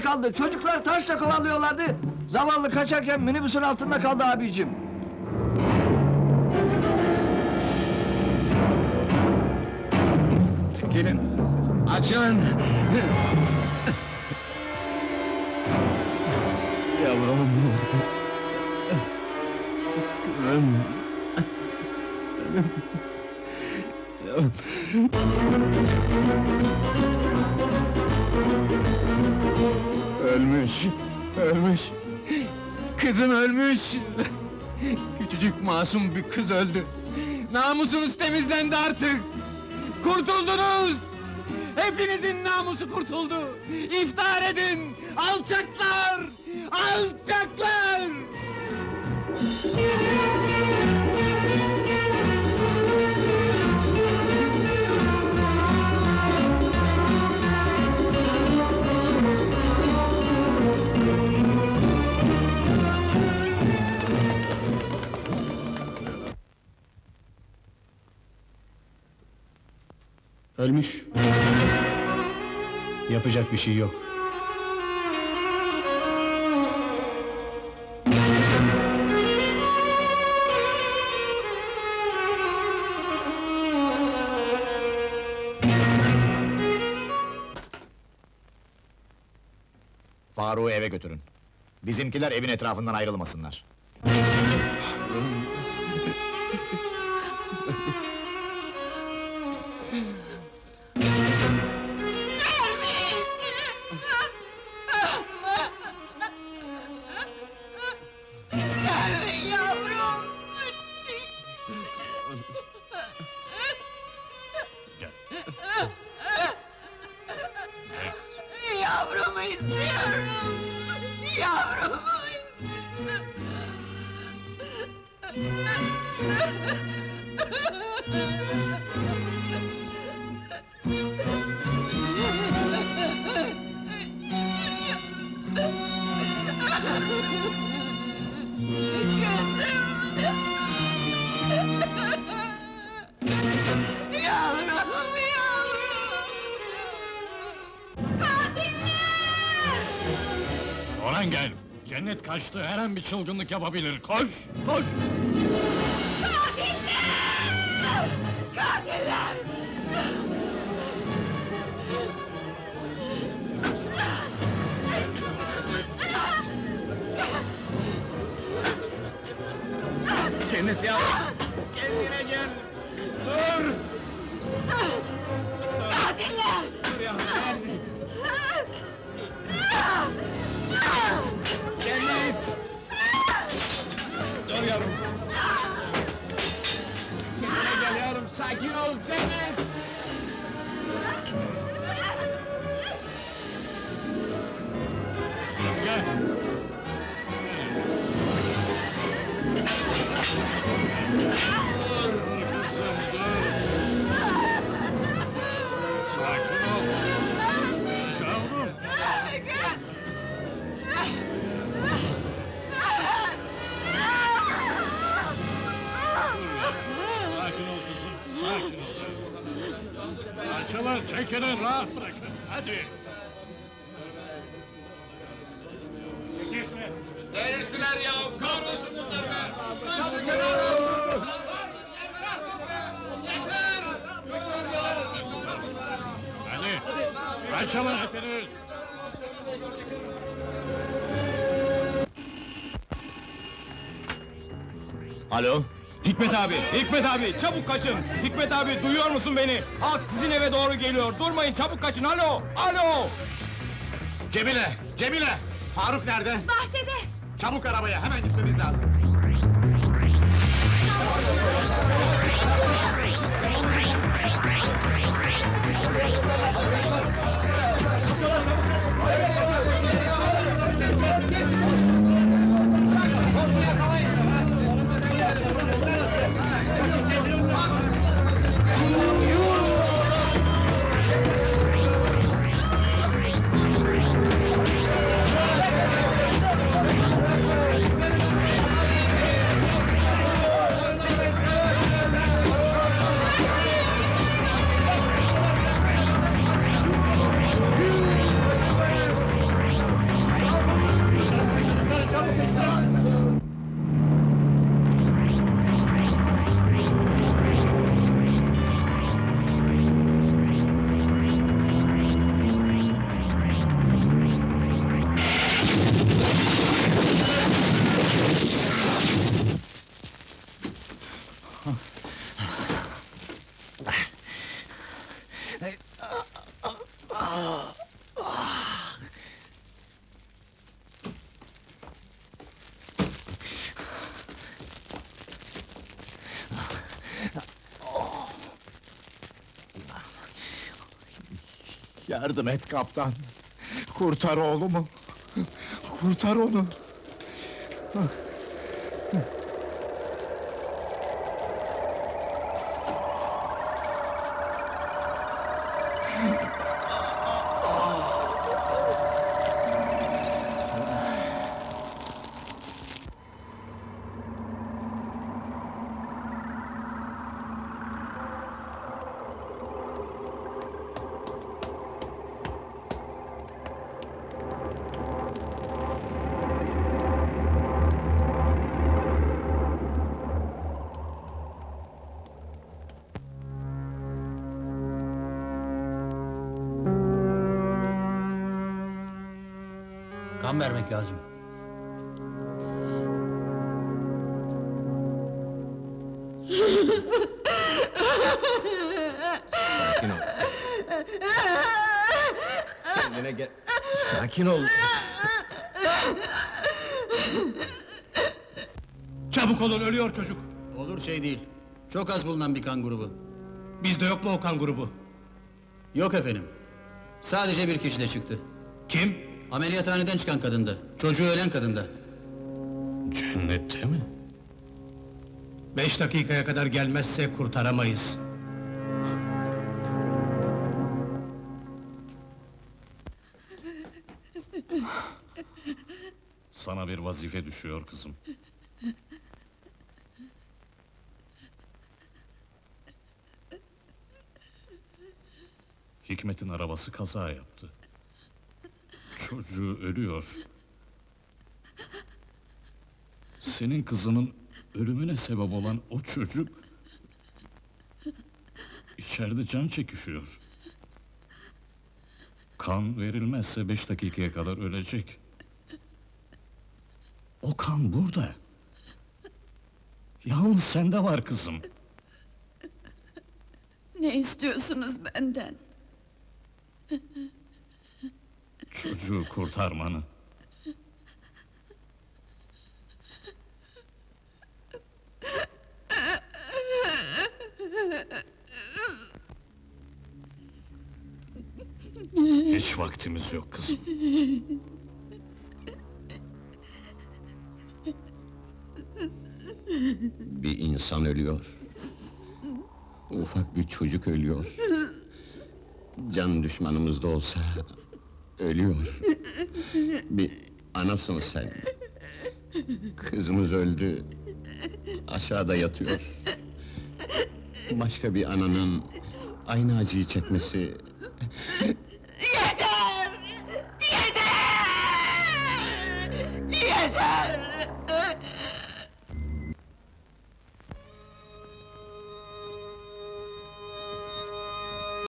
kaldı. Çocuklar taşla kovalıyorlardı. Zavallı kaçarken minibüsün altında kaldı abicim. Çekilin. Açın. Yavrum. Kızım. Ölmüş. Ölmüş. Kızım ölmüş. Küçücük masum bir kız öldü. Namusunuz temizlendi artık. Kurtuldunuz! Hepinizin namusu kurtuldu! İftihar edin! Alçaklar! Alçaklar! Ölmüş. Yapacak bir şey yok. Faruk'u eve götürün. Bizimkiler evin etrafından ayrılmasınlar. Yavrumu istiyorum! Yavrumu istiyorum! Cennet kaçtı, her an bir çılgınlık yapabilir. Koş, koş! Katiller! Katiller! Cennet yavrum! Kendine gel! Dur! Katiller! Dur yavrum! Cennet! Gel yavrum, sakin ol çekilin, rahat bırakın, hadi! Delirttiler ya, kahrolsun bunlar be! Hadi! Açılın hepiniz! Alo? Hikmet abi, Hikmet abi çabuk kaçın! Hikmet abi duyuyor musun beni? Halk sizin eve doğru geliyor. Durmayın çabuk kaçın. Alo! Alo! Cemile! Cemile! Faruk nerede? Bahçede! Çabuk arabaya, hemen gitmemiz lazım. Yardım et kaptan. Kurtar oğlumu. Kurtar onu. Kan vermek lazım. Sakin ol. Kendine gel. Sakin ol. Çabuk olun ölüyor çocuk. Olur şey değil. Çok az bulunan bir kan grubu. Bizde yok mu o kan grubu? Yok efendim. Sadece bir kişide çıktı. Kim? Ameliyathaneden çıkan kadındı. Çocuğu ölen kadında. Cennette mi? Beş dakikaya kadar gelmezse kurtaramayız. Sana bir vazife düşüyor kızım. Hikmet'in arabası kaza yaptı. Çocuğu ölüyor. Senin kızının ölümüne sebep olan o çocuk... ...içeride can çekişiyor. Kan verilmezse beş dakikaya kadar ölecek. O kan burada. Yalnız sende var kızım. Ne istiyorsunuz benden? Çocuğu kurtarmanı. Hiç vaktimiz yok kızım. Bir insan ölüyor. Ufak bir çocuk ölüyor. Can düşmanımız da olsa ölüyor. Bir anasın sen. Kızımız öldü. Aşağıda yatıyor. Başka bir ananın aynı acıyı çekmesi